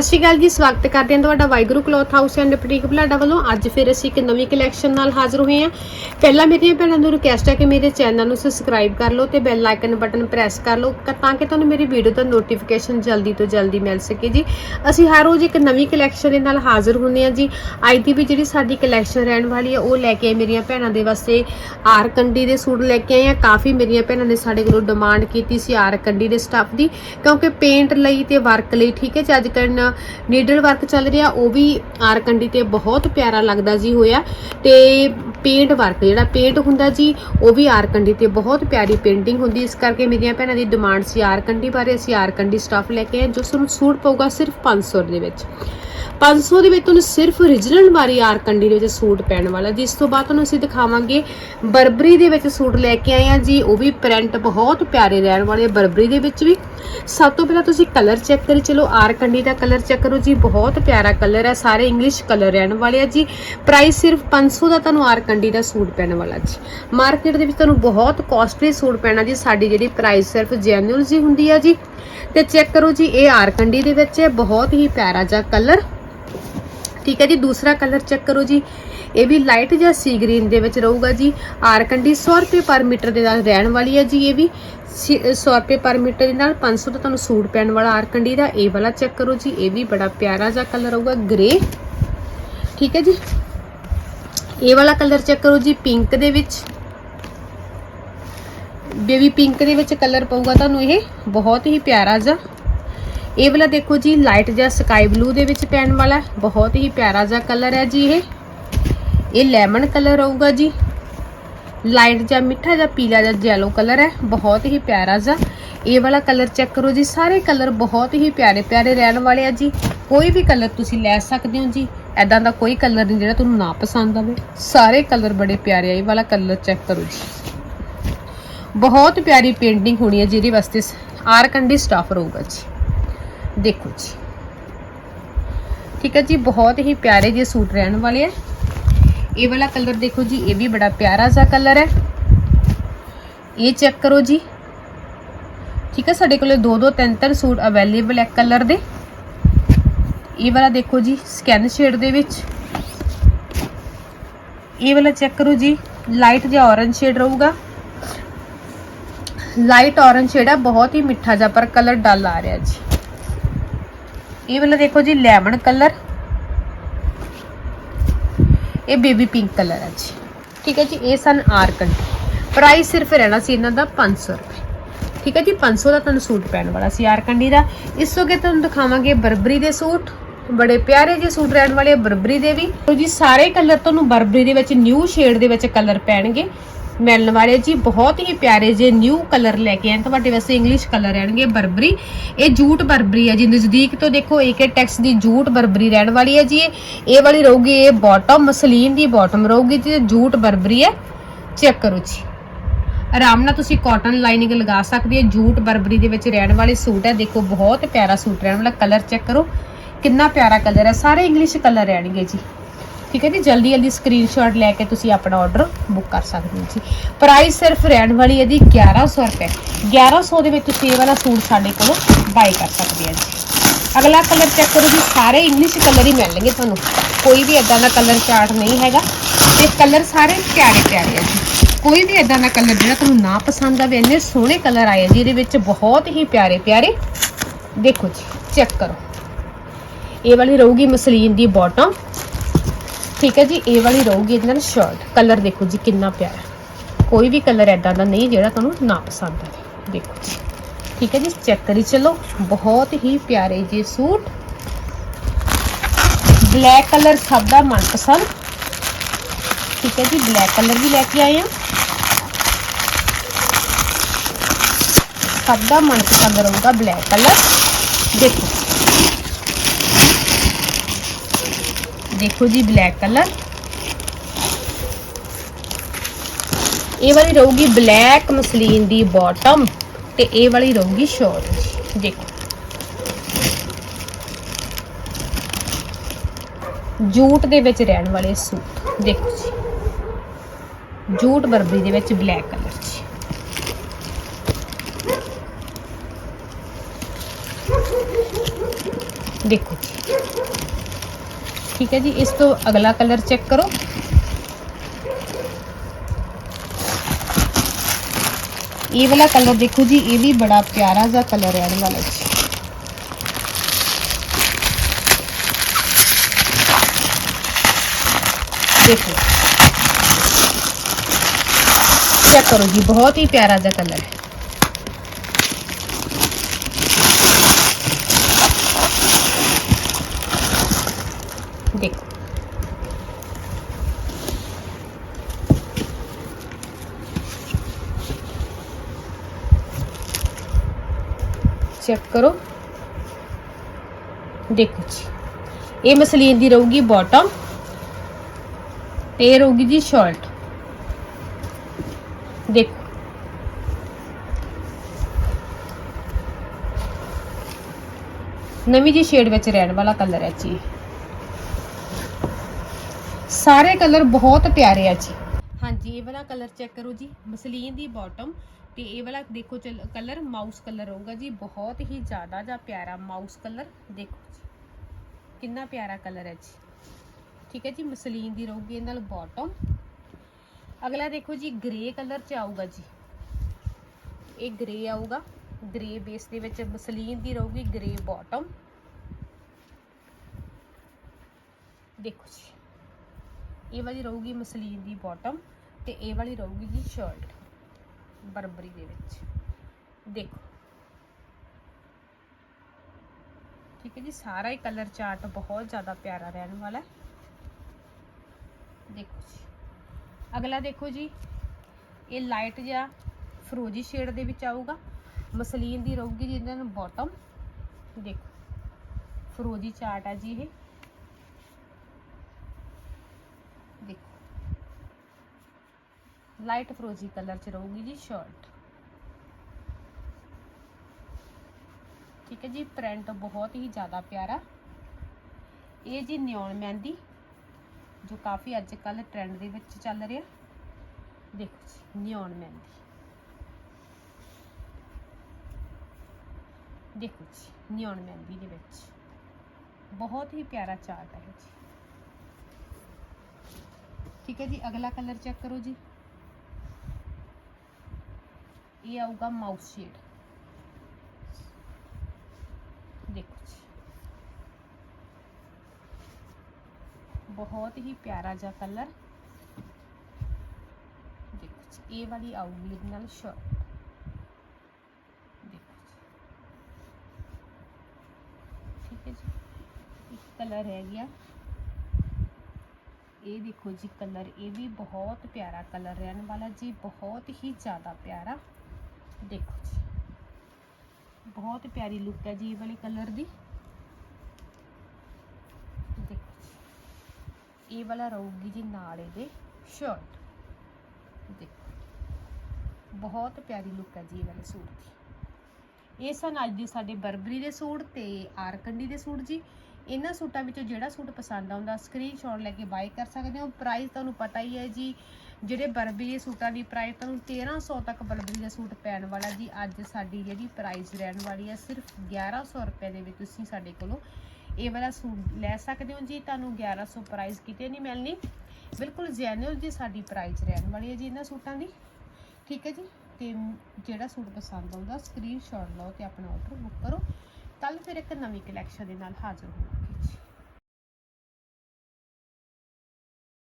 ਸਤਿ ਸ਼੍ਰੀ ਅਕਾਲ ਜੀ, ਸਵਾਗਤ ਕਰਦੇ ਹਾਂ ਤੁਹਾਡਾ Waheguru cloth house and boutique Balada ਵੱਲੋਂ। ਅੱਜ ਫਿਰ ਅਸੀਂ ਇੱਕ ਨਵੀਂ ਕਲੈਕਸ਼ਨ ਨਾਲ ਹਾਜ਼ਰ ਹੋਏ ਹਾਂ। ਪਹਿਲਾਂ ਮੇਰੀਆਂ ਭੈਣਾਂ ਨੂੰ ਰਿਕਵੈਸਟ ਹੈ ਕਿ ਮੇਰੇ ਚੈਨਲ ਨੂੰ ਸਬਸਕ੍ਰਾਈਬ ਕਰ ਲਓ ਤੇ ਬੈਲ ਆਈਕਨ ਬਟਨ ਪ੍ਰੈਸ ਕਰ ਲਓ ਤਾਂ ਕਿ ਤੁਹਾਨੂੰ ਮੇਰੀ ਵੀਡੀਓ ਦਾ ਨੋਟੀਫਿਕੇਸ਼ਨ ਜਲਦੀ ਤੋਂ ਜਲਦੀ ਮਿਲ ਸਕੇ ਜੀ। ਅਸੀਂ ਹਰ ਰੋਜ਼ ਇੱਕ ਨਵੀਂ ਕਲੈਕਸ਼ਨ ਦੇ ਨਾਲ ਹਾਜ਼ਰ ਹੁੰਦੇ ਹਾਂ ਜੀ। ਅੱਜ ਦੀ ਵੀ ਜਿਹੜੀ ਸਾਡੀ ਕਲੈਕਸ਼ਨ ਰਹਿਣ ਵਾਲੀ ਹੈ, ਉਹ ਲੈ ਕੇ ਆਏ ਮੇਰੀਆਂ ਭੈਣਾਂ ਦੇ ਵਾਸਤੇ ਆਰ ਕੰਡੀ ਦੇ ਸੂਟ ਲੈ ਕੇ ਆਏ ਹਾਂ। ਕਾਫੀ ਮੇਰੀਆਂ ਭੈਣਾਂ ਨੇ ਸਾਡੇ ਕੋਲੋਂ ਡਿਮਾਂਡ ਕੀਤੀ ਸੀ ਆਰ ਕੰਡੀ ਦੇ ਸਟੱਫ ਦੀ, ਕਿਉਂਕਿ ਪੇਂਟ ਲਈ ਤੇ ਵਰਕ ਲਈ, ਠੀਕ ਹੈ ਜੀ, ਅੱਜ ਕੱਲ੍ਹ ਨੀਡਲ ਵਰਕ ਚੱਲ ਰਿਹਾ, ਉਹ ਵੀ ਆਰ ਕੰਡੀ ਤੇ ਬਹੁਤ ਪਿਆਰਾ ਲੱਗਦਾ ਜੀ ਹੋਇਆ। ਤੇ ਪੇਂਟ ਵਰਕ ਜਿਹੜਾ ਪੇਂਟ ਹੁੰਦਾ ਜੀ, ਉਹ ਵੀ ਆਰ ਕੰਡੀ ਤੇ ਬਹੁਤ ਪਿਆਰੀ ਪੇਂਟਿੰਗ ਹੁੰਦੀ ਇਸ ਕਰਕੇ ਮੇਰੀਆਂ ਭੈਣਾਂ ਦੀ ਡਿਮਾਂਡ ਸੀ ਆਰ ਕੰਡੀ ਬਾਰੇ। ਅਸੀਂ ਆਰ ਕੰਡੀ ਸਟੱਫ ਲੈ ਕੇ ਆਏ, ਜੋ ਸਾਨੂੰ ਸੂਟ ਪਊਗਾ ਸਿਰਫ 500 ਦੇ ਵਿੱਚ। 500 ਦੇ ਵਿੱਚ ਤੁਹਾਨੂੰ ਸਿਰਫ origignal ਵਾਰੀ ਆਰ ਕੰਡੀ ਦੇ ਵਿੱਚ ਸੂਟ ਪੈਣ ਵਾਲਾ। ਜੀ ਇਸ ਤੋਂ ਬਾਅਦ ਤੁਹਾਨੂੰ ਅਸੀਂ ਦਿਖਾਵਾਂਗੇ, ਬਰਬਰੀ ਦੇ ਵਿੱਚ ਸੂਟ ਲੈ ਕੇ ਆਏ ਆ ਜੀ। ਉਹ ਵੀ ਪ੍ਰਿੰਟ ਬਹੁਤ ਪਿਆਰੇ ਰਹਿਣ ਵਾਲੇ ਆ ਬਰਬਰੀ ਦੇ ਵਿੱਚ ਵੀ। ਸਭ ਤੋਂ ਪਹਿਲਾਂ ਤੁਸੀਂ ਕਲਰ ਚੈੱਕ ਕਰੀ ਚਲੋ। ਆਰ ਕੰਡੀ ਦਾ ਕਲਰ ਚੈੱਕ ਕਰੋ ਜੀ। ਬਹੁਤ ਪਿਆਰਾ ਕਲਰ ਹੈ। ਸਾਰੇ ਇੰਗਲਿਸ਼ ਕਲਰ ਰਹਿਣ ਵਾਲੇ ਆ ਜੀ। ਪ੍ਰਾਈਸ ਸਿਰਫ 500 ਦਾ ਤੁਹਾਨੂੰ ਆਰ ਕੰਡੀ ਦਾ ਸੂਟ ਪੈਣ ਵਾਲਾ ਜੀ। ਮਾਰਕੀਟ ਦੇ ਵਿੱਚ ਤੁਹਾਨੂੰ ਬਹੁਤ ਕਾਸਟਲੀ ਸੂਟ ਪੈਣਾ ਜੀ, ਸਾਡੀ ਜਿਹੜੀ ਪ੍ਰਾਈਸ ਸਿਰਫ ਜੈਨੂਅਲ ਜੀ ਹੁੰਦੀ ਆ ਜੀ। ਤੇ ਚੈੱਕ ਕਰੋ ਜੀ, ਇਹ ਆਰ ਕੰਡੀ ਦੇ ਵਿੱਚ ਹੈ, ਬਹੁਤ ਹੀ ਪਿਆਰਾ ਜਿਹਾ ਕਲਰ ਠੀਕ ਹੈ ਜੀ, ਦੂਸਰਾ ਕਲਰ ਚੈੱਕ ਕਰੋ ਜੀ। ਇਹ ਵੀ ਲਾਈਟ ਜਾਂ ਸੀ ਗ੍ਰੀਨ ਦੇ ਵਿੱਚ ਰਹੂਗਾ ਜੀ। ਆਰ ਕੰਡੀ 100 ਰੁਪਏ ਪਰ ਮੀਟਰ ਦੇ ਨਾਲ ਰਹਿਣ ਵਾਲੀ ਹੈ ਜੀ ਇਹ ਵੀ। 100 ਰੁਪਏ ਪਰ ਮੀਟਰ ਦੇ ਨਾਲ 500 ਦਾ ਤੁਹਾਨੂੰ ਸੂਟ ਪੈਣ ਵਾਲਾ ਆਰ ਕੰਡੀ ਦਾ। ਇਹ ਵਾਲਾ ਚੈੱਕ ਕਰੋ ਜੀ, ਇਹ ਵੀ ਬੜਾ ਪਿਆਰਾ ਜਿਹਾ ਕਲਰ ਆਊਗਾ ਗ੍ਰੇ ਠੀਕ ਹੈ ਜੀ। ਇਹ ਵਾਲਾ ਕਲਰ ਚੈੱਕ ਕਰੋ ਜੀ ਪਿੰਕ ਦੇ ਵਿੱਚ। ਬੇਬੀ ਪਿੰਕ ਦੇ ਵਿੱਚ ਕਲਰ ਪਊਗਾ ਤੁਹਾਨੂੰ ਇਹ। ਬਹੁਤ ਹੀ ਪਿਆਰਾ ਜਿਹਾ। ਇਹ ਵਾਲਾ ਦੇਖੋ ਜੀ ਲਾਈਟ ਜਿਹਾ ਸਕਾਈ ਬਲੂ ਦੇ ਵਿੱਚ ਪੈਣ ਵਾਲਾ ਬਹੁਤ ਹੀ ਪਿਆਰਾ ਜਿਹਾ ਕਲਰ ਹੈ ਜੀ ਇਹ। ਇਹ ਲੈਮਨ ਕਲਰ ਆਊਗਾ ਜੀ। ਲਾਈਟ ਜਿਹਾ, ਮਿੱਠਾ ਜਿਹਾ, ਪੀਲਾ ਜਿਹਾ ਜੈਲੋ ਕਲਰ ਹੈ। ਬਹੁਤ ਹੀ ਪਿਆਰਾ ਜਿਹਾ। ਇਹ ਵਾਲਾ ਕਲਰ ਚੈੱਕ ਕਰੋ ਜੀ। ਸਾਰੇ ਕਲਰ ਬਹੁਤ ਹੀ ਪਿਆਰੇ ਪਿਆਰੇ ਰਹਿਣ ਵਾਲੇ ਆ ਜੀ। ਕੋਈ ਵੀ ਕਲਰ ਤੁਸੀਂ ਲੈ ਸਕਦੇ ਹੋ ਜੀ। ਐਦਾਂ ਦਾ ਕੋਈ ਕਲਰ ਨਹੀਂ ਜਿਹੜਾ ਤੁਹਾਨੂੰ ਨਾ ਪਸੰਦ ਆਵੇ। ਸਾਰੇ ਕਲਰ ਬੜੇ ਪਿਆਰੇ ਆ, ਇਹ ਵਾਲਾ ਕਲਰ ਚੈੱਕ ਕਰੋ ਜੀ। ਬਹੁਤ ਪਿਆਰੀ ਪੇਂਟਿੰਗ ਹੋਣੀ ਹੈ ਜਿਹਦੇ ਵਾਸਤੇ ਆਰ ਕੰਡੀ ਸਟਾਫ ਰਹੂਗਾ ਜੀ। ਦੇਖੋ ਜੀ। ਠੀਕ ਹੈ ਜੀ, ਬਹੁਤ ਹੀ ਪਿਆਰੇ ਜਿਹੇ ਸੂਟ ਰਹਿਣ ਵਾਲੇ ਆ। ਇਹ ਵਾਲਾ ਕਲਰ ਦੇਖੋ ਜੀ, ਇਹ ਵੀ ਬੜਾ ਪਿਆਰਾ ਜਿਹਾ ਕਲਰ ਹੈ। ਇਹ ਚੈੱਕ ਕਰੋ ਜੀ। ਠੀਕ ਹੈ, ਸਾਡੇ ਕੋਲ ਦੋ ਦੋ ਤਿੰਨ ਤਿੰਨ ਸੂਟ ਅਵੇਲੇਬਲ ਹੈ ਕਲਰ ਦੇ। ਇਹ ਵਾਲਾ ਦੇਖੋ ਜੀ ਸਕੈਨ ਸ਼ੇਡ ਦੇ ਵਿੱਚ। ਇਹ ਵਾਲਾ ਚੈੱਕ ਕਰੋ ਜੀ ਲਾਈਟ ਜਿਹਾ ਔਰੰਜ ਸ਼ੇਡ ਰਹੂਗਾ। ਲਾਈਟ ਔਰੰਜ ਸ਼ੇਡ ਹੈ ਬਹੁਤ ਹੀ ਮਿੱਠਾ ਜਿਹਾ, ਪਰ ਕਲਰ ਡਲ ਆ ਰਿਹਾ ਜੀ। ਇਹ ਵਾਲਾ ਦੇਖੋ ਜੀ ਲੈਮਨ ਕਲਰ ਇਹ ਬੇਬੀ ਪਿੰਕ ਕਲਰ ਹੈ ਜੀ। ਠੀਕ ਹੈ ਜੀ, ਇਹ ਸਨ ਆਰ ਕੰਡੀ ਪ੍ਰਾਈਸ ਸਿਰਫ ਰਹਿਣਾ ਸੀ ਇਹਨਾਂ ਦਾ 500 ਰੁਪਏ। ਠੀਕ ਹੈ ਜੀ 500 ਦਾ ਤੁਹਾਨੂੰ ਸੂਟ ਪੈਣ ਵਾਲਾ ਸੀ ਆਰ ਕੰਡੀ ਦਾ। ਇਸ ਤੋਂ ਅੱਗੇ ਤੁਹਾਨੂੰ ਦਿਖਾਵਾਂਗੇ ਬਰਬਰੀ ਦੇ ਸੂਟ। ਬੜੇ ਪਿਆਰੇ ਜਿਹੇ ਸੂਟ ਰਹਿਣ ਵਾਲੇ ਆ, ਬਰਬਰੀ ਦੇ ਵੀ। ਤੋ ਜੀ, ਸਾਰੇ ਕਲਰ ਤੁਹਾਨੂੰ ਬਰਬਰੀ ਦੇ ਵਿੱਚ, ਨਿਊ ਸ਼ੇਡ ਦੇ ਵਿੱਚ ਕਲਰ ਪੈਣਗੇ। ਮਿਲਣ ਵਾਲੇ ਜੀ, ਬਹੁਤ ਹੀ ਪਿਆਰੇ ਜੇ ਨਿਊ ਕਲਰ ਲੈ ਕੇ ਆਏ। ਤੁਹਾਡੇ ਵਾਸਤੇ ਇੰਗਲਿਸ਼ ਕਲਰ ਰਹਿਣਗੇ ਬਰਬਰੀ। ਇਹ ਜੂਟ ਬਰਬਰੀ ਹੈ ਜੀ। ਨਜ਼ਦੀਕ ਤੋਂ ਦੇਖੋ ਏਕੇ ਟੈਕਸ ਦੀ ਜੂਟ ਬਰਬਰੀ ਰਹਿਣ ਵਾਲੀ ਹੈ ਜੀ। ਇਹ ਇਹ ਵਾਲੀ ਰਹੂਗੀ, ਇਹ ਬਾਟਮ ਮਸਲੀਨ ਦੀ ਬਾਟਮ ਰਹੂਗੀ ਤੇ ਜੂਟ ਬਰਬਰੀ ਹੈ ਚੈੱਕ ਕਰੋ ਜੀ। ਆਰਾਮ ਨਾਲ ਤੁਸੀਂ ਕਾਟਨ ਲਾਈਨਿੰਗ ਲਗਾ ਸਕਦੇ ਹੋ ਜੂਟ ਬਰਬਰੀ ਦੇ ਵਿੱਚ ਰਹਿਣ ਵਾਲੇ ਸੂਟ ਹੈ ਦੇਖੋ, ਬਹੁਤ ਪਿਆਰਾ ਸੂਟ ਰਹਿਣ ਵਾਲਾ। ਕਲਰ ਚੈੱਕ ਕਰੋ। ਕਿੰਨਾ ਪਿਆਰਾ ਕਲਰ ਹੈ, ਸਾਰੇ ਇੰਗਲਿਸ਼ ਕਲਰ ਰਹਿਣਗੇ ਜੀ। ਠੀਕ ਹੈ ਜੀ, ਜਲਦੀ ਜਲਦੀ ਸਕਰੀਨਸ਼ਾਟ ਲੈ ਕੇ ਤੁਸੀਂ ਆਪਣਾ ਆਰਡਰ ਬੁੱਕ ਕਰ ਸਕਦੇ ਹੋ ਜੀ। ਪ੍ਰਾਈਸ ਸਿਰਫ ਰਹਿਣ ਵਾਲੀ ਹੈ ਜੀ 1100 ਰੁਪਏ। 1100 ਦੇ ਵਿੱਚ ਤੁਸੀਂ ਇਹ ਵਾਲਾ ਸੂਟ ਸਾਡੇ ਕੋਲੋਂ ਬਾਈ ਕਰ ਸਕਦੇ ਆ ਜੀ। ਅਗਲਾ ਕਲਰ ਚੈੱਕ ਕਰੋ ਜੀ, ਸਾਰੇ ਇੰਗਲਿਸ਼ ਕਲਰ ਹੀ ਮਿਲਣਗੇ ਤੁਹਾਨੂੰ। ਕੋਈ ਵੀ ਇਦਾਂ ਦਾ ਕਲਰ ਚਾਰਟ ਨਹੀਂ ਹੈਗਾ। ਤੇ ਕਲਰ ਸਾਰੇ ਪਿਆਰੇ ਪਿਆਰੇ ਆ ਜੀ। ਕੋਈ ਵੀ ਇਦਾਂ ਦਾ ਕਲਰ ਜਿਹੜਾ ਤੁਹਾਨੂੰ ਨਾ ਪਸੰਦ ਆਵੇ, ਇੰਨੇ ਸੋਹਣੇ ਕਲਰ ਆਏ ਆ ਜੀ, ਇਹਦੇ ਵਿੱਚ ਬਹੁਤ ਹੀ ਪਿਆਰੇ ਪਿਆਰੇ। ਦੇਖੋ ਜੀ ਚੈੱਕ ਕਰੋ। ਇਹ ਵਾਲੀ ਰਹੂਗੀ ਮਸਲੀਨ ਦੀ ਬਾਟਮ ਠੀਕ ਹੈ ਜੀ, ਇਹ ਵਾਲੀ ਰਹੂਗੀ ਇਹਦੇ ਨਾਲ ਸ਼ਰਟ ਕਲਰ ਦੇਖੋ ਜੀ, ਕਿੰਨਾ ਪਿਆਰਾ ਕੋਈ ਵੀ ਕਲਰ ਐਦਾਂ ਦਾ ਨਹੀਂ ਜਿਹੜਾ ਤੁਹਾਨੂੰ ਨਾ ਪਸੰਦ ਆਵੇ। ਦੇਖੋ ਜੀ। ਠੀਕ ਹੈ ਜੀ ਚੈੱਕ ਕਰੀ ਚਲੋ। ਬਹੁਤ ਹੀ ਪਿਆਰੇ ਜੀ ਸੂਟ। ਬਲੈਕ ਕਲਰ ਸਭ ਦਾ ਮਨਪਸੰਦ। ਠੀਕ ਹੈ ਜੀ ਬਲੈਕ ਕਲਰ ਵੀ ਲੈ ਕੇ ਆਏ ਹਾਂ। ਸਭ ਦਾ ਮਨਪਸੰਦ ਰਹੂਗਾ ਬਲੈਕ ਕਲਰ ਦੇਖੋ। ਦੇਖੋ ਜੀ ਬਲੈਕ ਕਲਰ ਇਹ ਵਾਲੀ ਰਹੂਗੀ ਬਲੈਕ ਮਸਲੀਨ ਦੀ ਬਾਟਮ ਤੇ ਇਹ ਵਾਲੀ ਰਹੂਗੀ ਸ਼ੋਰਟ ਦੇਖੋ। ਜੂਟ ਦੇ ਵਿੱਚ ਰਹਿਣ ਵਾਲੇ ਸੂਟ। ਦੇਖੋ ਜੀ। ਜੂਟ ਬਰਬਰੀ ਦੇ ਵਿੱਚ ਬਲੈਕ ਕਲਰ ਚ। ਦੇਖੋ ਜੀ। ਹੈ ਜੀ ਇਸ ਤੋਂ ਅਗਲਾ ਕਲਰ ਚੈੱਕ ਕਰੋ ਇਹ ਵਾਲਾ ਕਲਰ ਦੇਖੋ ਜੀ ਇਹ ਵੀ ਬੜਾ ਪਿਆਰਾ ਜਿਹਾ ਕਲਰ ਹੈ ਇਹ ਵਾਲਾ ਜੀ ਦੇਖੋ ਚੈੱਕ ਕਰੋ ਜੀ ਬਹੁਤ ਹੀ ਪਿਆਰਾ ਜਿਹਾ ਕਲਰ ਹੈ ਦੇਖੋ ਚੈੱਕ ਕਰੋ। ਦੇਖੋ ਜੀ। ਇਹ ਮਸਲੀਨ ਦੀ ਰਹੂਗੀ ਬਾਟਮ ਤੇ ਇਹ ਰਹੂਗੀ ਜੀ ਸ਼ਰਟ ਦੇਖੋ। ਨਵੀਂ ਜੀ ਸ਼ੇਡ ਵਿੱਚ ਰਹਿਣ ਵਾਲਾ ਕਲਰ ਹੈ ਜੀ ਸਾਰੇ ਕਲਰ ਬਹੁਤ ਪਿਆਰੇ ਆ ਜੀ। ਹਾਂਜੀ, ਇਹ ਵਾਲਾ ਕਲਰ ਚੈੱਕ ਕਰੋ ਜੀ, ਮਸਲੀਨ ਦੀ ਬਾਟਮ ਤੇ ਇਹ ਵਾਲਾ ਦੇਖੋ ਕਲਰ ਮਾਊਸ ਕਲਰ ਹੋਊਗਾ ਜੀ, ਬਹੁਤ ਹੀ ਜ਼ਿਆਦਾ ਜਾਂ ਪਿਆਰਾ ਮਾਊਸ ਕਲਰ, ਦੇਖੋ ਜੀ, ਕਿੰਨਾ ਪਿਆਰਾ ਕਲਰ ਹੈ ਜੀ। ਠੀਕ ਹੈ ਜੀ, ਮਸਲੀਨ ਦੀ ਰਹੂਗੀ ਇਹ ਨਾਲ ਬਾਟਮ ਅਗਲਾ ਦੇਖੋ ਜੀ ਗ੍ਰੇ ਕਲਰ ਚ ਆਊਗਾ ਜੀ। ਇਹ ਗ੍ਰੇ ਆਊਗਾ ਗ੍ਰੇ ਬੇਸ ਦੇ ਵਿੱਚ ਮਸਲੀਨ ਦੀ ਰਹੂਗੀ ਗ੍ਰੇ ਬਾਟਮ ਦੇਖੋ ਜੀ। ਇਹ ਵਾਲੀ ਰਹੂਗੀ ਮਸਲੀਨ ਦੀ ਬਾਟਮ ਤੇ ਇਹ ਵਾਲੀ ਰਹੂਗੀ ਜੀ ਸ਼ਰਟ ਬਰਬਰੀ ਦੇ ਵਿੱਚ। ਦੇਖੋ। ਠੀਕ ਹੈ ਜੀ, ਸਾਰਾ ਹੀ ਕਲਰ ਚਾਰਟ ਬਹੁਤ ਜ਼ਿਆਦਾ ਪਿਆਰਾ ਰਹਿਣ ਵਾਲਾ ਦੇਖੋ ਜੀ। ਅਗਲਾ ਦੇਖੋ ਜੀ, ਇਹ ਲਾਈਟ ਜਿਹਾ ਫਰੋਜੀ ਸ਼ੇਡ ਦੇ ਵਿੱਚ ਆਊਗਾ। ਮਸਲੀਨ ਦੀ ਰਹੂਗੀ ਜੀ ਇਹਨਾਂ ਨੂੰ ਬਾਟਮ ਦੇਖੋ। ਫਰੋਜੀ ਚਾਰਟ ਆ ਜੀ ਇਹ ਦੇਖੋ ਲਾਈਟ ਫਰੋਜੀ ਕਲਰ ਚ ਰਹੂਗੀ ਜੀ ਸ਼ਰਟ। ਠੀਕ ਹੈ ਜੀ, ਪ੍ਰਿੰਟ ਬਹੁਤ ਹੀ ਜ਼ਿਆਦਾ ਪਿਆਰਾ। ਇਹ ਜੀ ਨਿਓਨ ਮਹਿੰਦੀ, ਜੋ ਕਾਫੀ ਅੱਜ ਕੱਲ ਟ੍ਰੈਂਡ ਦੇ ਵਿੱਚ ਚੱਲ ਰਿਹਾ। ਦੇਖੋ ਜੀ, ਨਿਓਨ ਮਹਿੰਦੀ। ਦੇਖੋ ਜੀ, ਨਿਓਨ ਮਹਿੰਦੀ ਦੇ ਵਿੱਚ। ਬਹੁਤ ਹੀ ਪਿਆਰਾ ਚਾਰਟ ਹੈ ਜੀ। ਠੀਕ ਹੈ ਜੀ, ਅਗਲਾ ਕਲਰ ਚੈੱਕ ਕਰੋ ਜੀ। ਇਹ ਆਊਗਾ ਮਾਊਸ ਸ਼ੇਡ ਦੇਖੋ ਜੀ ਬਹੁਤ ਹੀ ਪਿਆਰਾ ਜਿਹਾ ਕਲਰ ਦੇਖੋ ਜੀ ਇਹ ਵਾਲੀ ਆਊਗੀ ਇਹਦੇ ਨਾਲ ਸ਼ਰਟ ਦੇਖੋ ਜੀ ਠੀਕ ਹੈ ਜੀ ਇੱਕ ਕਲਰ ਰਹਿ ਗਿਆ ਇਹ ਦੇਖੋ ਜੀ ਕਲਰ ਇਹ ਵੀ ਬਹੁਤ ਪਿਆਰਾ ਕਲਰ ਰਹਿਣ ਵਾਲਾ ਜੀ ਬਹੁਤ ਹੀ ਜ਼ਿਆਦਾ ਪਿਆਰਾ ਦੇਖੋ ਜੀ। ਬਹੁਤ ਪਿਆਰੀ ਲੁੱਕ ਹੈ ਜੀ ਇਹ ਵਾਲੇ ਕਲਰ ਦੀ। ਦੇਖੋ ਜੀ। ਇਹ ਵਾਲਾ ਰਹੂਗੀ ਜੀ ਨਾਲ ਇਹਦੇ ਸ਼ਰਟ ਦੇਖੋ ਬਹੁਤ ਪਿਆਰੀ ਲੁੱਕ ਹੈ ਜੀ ਇਹ ਵਾਲੇ ਸੂਟ ਦੀ। ਇਹ ਸਨ ਅੱਜ ਦੇ ਸਾਡੇ ਬਰਬਰੀ ਦੇ ਸੂਟ ਤੇ ਆਰਕੰਡੀ ਦੇ ਸੂਟ ਜੀ। ਇਹਨਾਂ ਸੂਟਾਂ ਵਿੱਚੋਂ ਜਿਹੜਾ ਸੂਟ ਪਸੰਦ ਆਉਂਦਾ ਸਕਰੀਨਸ਼ਾਟ ਲੈ ਕੇ ਬਾਈ ਕਰ ਸਕਦੇ ਹੋ। ਪ੍ਰਾਈਸ ਤੁਹਾਨੂੰ ਪਤਾ ਹੀ ਹੈ ਜੀ, ਜਿਹੜੇ ਬਰਬਰੀ ਦੇ ਸੂਟਾਂ ਦੀ ਪ੍ਰਾਈਸ ਤੁਹਾਨੂੰ 1300 ਤੱਕ ਬਰਬਰੀ ਦਾ ਸੂਟ ਪੈਣ ਵਾਲਾ ਜੀ। ਅੱਜ ਸਾਡੀ ਜਿਹੜੀ ਪ੍ਰਾਈਸ ਰਹਿਣ ਵਾਲੀ ਹੈ, ਸਿਰਫ 1100 ਰੁਪਏ ਦੇ ਵਿੱਚ ਤੁਸੀਂ ਸਾਡੇ ਕੋਲੋਂ ਇਹ ਵਾਲਾ ਸੂਟ ਲੈ ਸਕਦੇ ਹੋ ਜੀ। ਤੁਹਾਨੂੰ 1100 ਪ੍ਰਾਈਸ ਕਿਤੇ ਨਹੀਂ ਮਿਲਣੀ। ਬਿਲਕੁਲ ਜੈਨੂਅਲ ਜੀ ਸਾਡੀ ਪ੍ਰਾਈਸ ਰਹਿਣ ਵਾਲੀ ਹੈ ਜੀ ਇਹਨਾਂ ਸੂਟਾਂ ਦੀ। ਠੀਕ ਹੈ ਜੀ? ਤੇ ਜਿਹੜਾ ਸੂਟ ਪਸੰਦ ਆਉਂਦਾ ਸਕਰੀਨਸ਼ਾਟ ਲਓ ਤੇ ਆਪਣਾ ਆਰਡਰ ਬੁੱਕ ਕਰੋ। ਕੱਲ ਫਿਰ ਇੱਕ ਨਵੀਂ ਕਲੈਕਸ਼ਨ ਦੇ ਨਾਲ ਹਾਜ਼ਰ ਹੋਵਾਂ